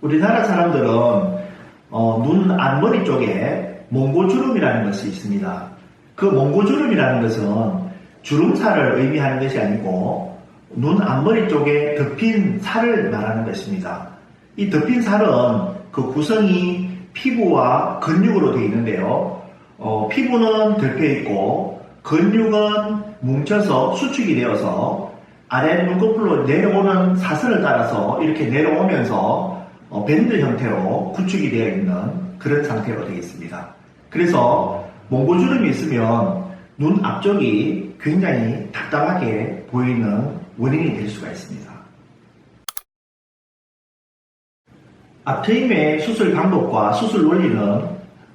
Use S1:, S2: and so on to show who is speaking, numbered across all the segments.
S1: 우리나라 사람들은 어, 눈 앞머리 쪽에 몽고주름이라는 것이 있습니다. 그 몽고주름이라는 것은 주름살을 의미하는 것이 아니고 눈 앞머리 쪽에 덮인 살을 말하는 것입니다. 이 덮인 살은 그 구성이 피부와 근육으로 되어 있는데요. 어, 피부는 덮여 있고 근육은 뭉쳐서 수축이 되어서 아래 눈꺼풀로 내려오는 사선을 따라서 이렇게 내려오면서 어, 밴드 형태로 구축이 되어 있는 그런 상태로 되겠습니다. 그래서 몽고주름이 있으면 눈 앞쪽이 굉장히 답답하게 보이는 원인이 될 수가 있습니다. 앞트임의 수술 방법과 수술 원리는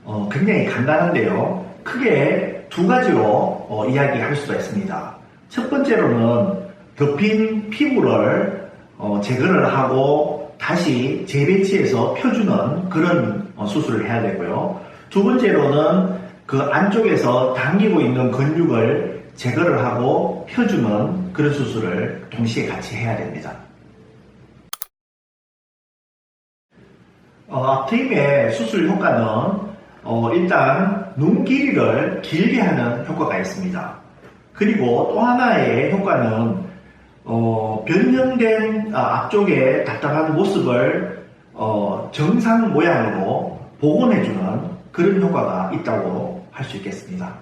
S1: 어, 굉장히 간단한데요. 크게 두 가지로 어, 이야기할 수가 있습니다. 첫 번째로는 덮인 피부를 어, 제거를 하고 다시 재배치해서 펴주는 그런 어, 수술을 해야 되고요. 두 번째로는 그 안쪽에서 당기고 있는 근육을 제거를 하고 펴주는 그런 수술을 동시에 같이 해야 됩니다. 어, 앞트임의 수술 효과는 어, 일단 눈 길이를 길게 하는 효과가 있습니다. 그리고 또 하나의 효과는 어, 변형된 아, 앞쪽의 답답한 모습을 어, 정상 모양으로 복원해주는 그런 효과가 있다고 할 수 있겠습니다.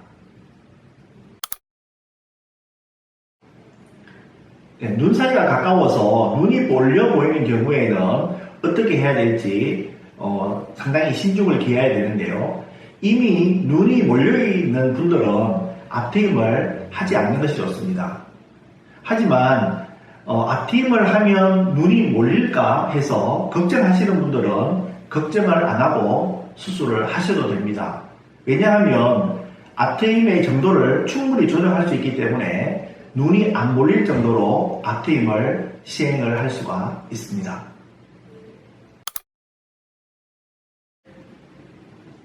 S1: 네, 눈 사이가 가까워서 눈이 몰려 보이는 경우에는 어떻게 해야 될지 어, 상당히 신중을 기해야 되는데요. 이미 눈이 몰려있는 분들은 앞트임을 하지 않는 것이 좋습니다. 하지만 어, 앞트임을 하면 눈이 몰릴까 해서 걱정하시는 분들은 걱정을 안 하고 수술을 하셔도 됩니다. 왜냐하면 앞트임의 정도를 충분히 조정할 수 있기 때문에 눈이 안 몰릴 정도로 앞트임을 시행을 할 수가 있습니다.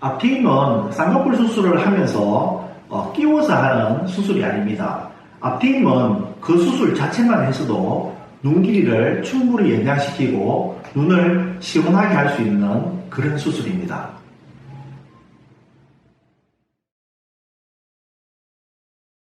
S1: 앞트임은 쌍꺼풀 수술을 하면서 어, 끼워서 하는 수술이 아닙니다. 앞트임은 그 수술 자체만 해서도 눈 길이를 충분히 연장시키고 눈을 시원하게 할 수 있는 그런 수술입니다.